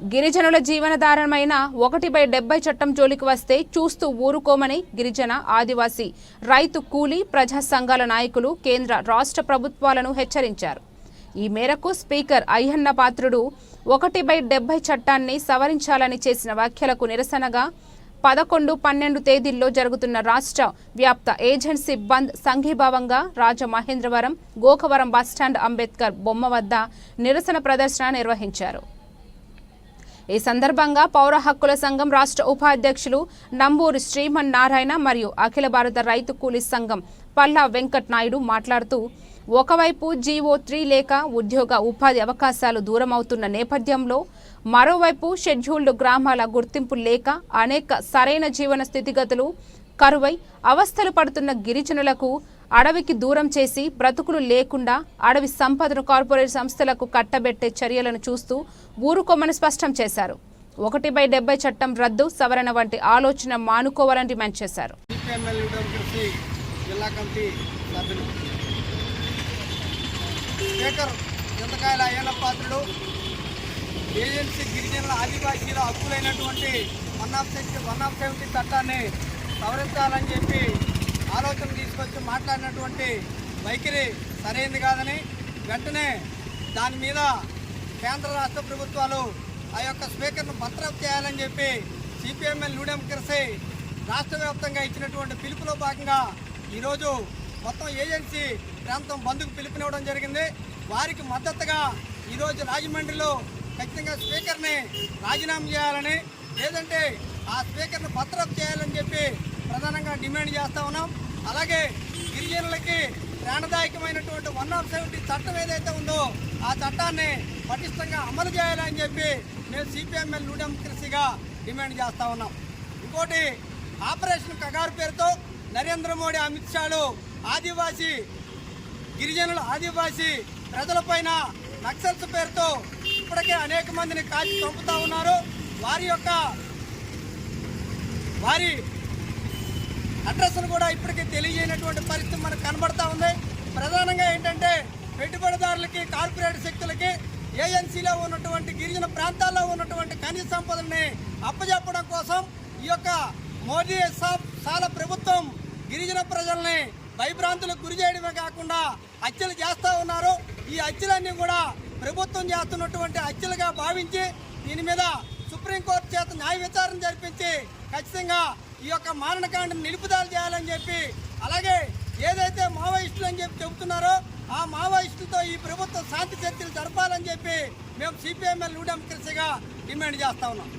గిరిజనుల జీవనధారమైన ఒకటి బై డెబ్బై చట్టం జోలికి వస్తే చూస్తూ ఊరుకోమని గిరిజన ఆదివాసీ రైతు కూలీ ప్రజా సంఘాల నాయకులు కేంద్ర రాష్ట్ర ప్రభుత్వాలను హెచ్చరించారు. ఈ మేరకు స్పీకర్ అయ్యన్న పాత్రుడు ఒకటి బై డెబ్బై చట్టాన్ని సవరించాలని చేసిన వ్యాఖ్యలకు నిరసనగా పదకొండు పన్నెండు తేదీల్లో జరుగుతున్న రాష్ట్ర వ్యాప్త ఏజెన్సీ బంద్ సంఘీభావంగా రాజమహేంద్రవరం గోకవరం బస్టాండ్ అంబేద్కర్ బొమ్మ వద్ద నిరసన ప్రదర్శన నిర్వహించారు. ఈ సందర్భంగా పౌర హక్కుల సంఘం రాష్ట్ర ఉపాధ్యక్షులు నంబూరి శ్రీమన్ నారాయణ మరియు అఖిల భారత రైతు కూలీ సంఘం పల్లా వెంకట్ నాయుడు మాట్లాడుతూ ఒకవైపు జీవో త్రీ లేక ఉద్యోగ ఉపాధి అవకాశాలు దూరమవుతున్న నేపథ్యంలో మరోవైపు షెడ్యూల్డ్ గ్రామాల గుర్తింపు లేక అనేక సరైన జీవన స్థితిగతులు కరువై అవస్థలు పడుతున్న గిరిజనులకు అడవికి దూరం చేసి బ్రతుకులు లేకుండా అడవి సంపదను కార్పొరేట్ సంస్థలకు కట్టబెట్టే చర్యలను చూస్తూ ఊరుకోమని స్పష్టం చేశారు. ఒకటి బై డెబ్బై చట్టం రద్దు సవరణ వంటి ఆలోచన మానుకోవాలని డిమాండ్ చేశారు. సిపిఎంఎల్ డెమోక్రసీ ఏజెన్సీ గిరిజనుల ఆదివాసీల హక్కులైనటువంటి one of seventy one of seventy చట్టాన్ని సవరించాలని చెప్పి ఆలోచన తీసుకొచ్చి మాట్లాడినటువంటి వైఖరి సరైనది కాదని వెంటనే దాని మీద కేంద్ర రాష్ట్ర ప్రభుత్వాలు ఆ యొక్క స్పీకర్ను బర్తరఫ్ చేయాలని చెప్పి సిపిఎంఎల్ న్యూ డెమోక్రసీ రాష్ట్ర వ్యాప్తంగా ఇచ్చినటువంటి పిలుపులో భాగంగా ఈరోజు మొత్తం ఏజెన్సీ ప్రాంతం బంధుకు పిలుపునివ్వడం జరిగింది. వారికి మద్దతుగా ఈరోజు రాజమండ్రిలో ఖచ్చితంగా స్పీకర్ని రాజీనామా చేయాలని లేదంటే ఆ స్పీకర్ను భద్రత చేయాలని చెప్పి డిమాండ్ చేస్తూ ఉన్నాం. అలాగే గిరిజనులకి ప్రాణదాయకమైనటువంటి వన్ ఆఫ్ సెవెంటీ చట్టం ఏదైతే ఉందో ఆ చట్టాన్ని పటిష్టంగా అమలు చేయాలని చెప్పి మేము సిపిఎంఎల్ న్యూ డెమోక్రసీగా డిమాండ్ చేస్తూ ఉన్నాం. ఇంకోటి ఆపరేషన్ కగారు పేరుతో నరేంద్ర మోడీ అమిత్ షాలు ఆదివాసీ గిరిజనుల ఆదివాసీ ప్రజలపైన నక్సల్స్ పేరుతో ఇప్పటికే అనేక మందిని కాచి చంపుతా ఉన్నారు. వారి యొక్క వారి అడ్రస్ను కూడా ఇప్పటికీ తెలియజేయనటువంటి పరిస్థితి మనకు కనబడతా ఉంది. ప్రధానంగా ఏంటంటే పెట్టుబడిదారులకి కార్పొరేట్ శక్తులకి ఏజెన్సీలో ఉన్నటువంటి గిరిజన ప్రాంతాల్లో ఉన్నటువంటి ఖనిజ సంపదని అప్పజెప్పడం కోసం ఈ యొక్క మోదీ సాల ప్రభుత్వం గిరిజన ప్రజల్ని భయభ్రాంతులకు గురి చేయడమే కాకుండా హత్యలు చేస్తూ ఉన్నారు. ఈ హత్యలన్నీ కూడా ప్రభుత్వం చేస్తున్నటువంటి హత్యలుగా భావించి దీని మీద సుప్రీంకోర్టు చేత న్యాయ విచారణ జరిపించి ఖచ్చితంగా ఈ యొక్క మారణకాండం నిలుపుదల చేయాలని చెప్పి అలాగే ఏదైతే మావోయిస్టులు అని చెప్పి చెబుతున్నారో ఆ మావోయిస్టులతో ఈ ప్రభుత్వం శాంతి చర్చలు జరపాలని చెప్పి మేము సిపిఎంఎల్ న్యూ డెమోక్రసీగా డిమాండ్ చేస్తా ఉన్నాం.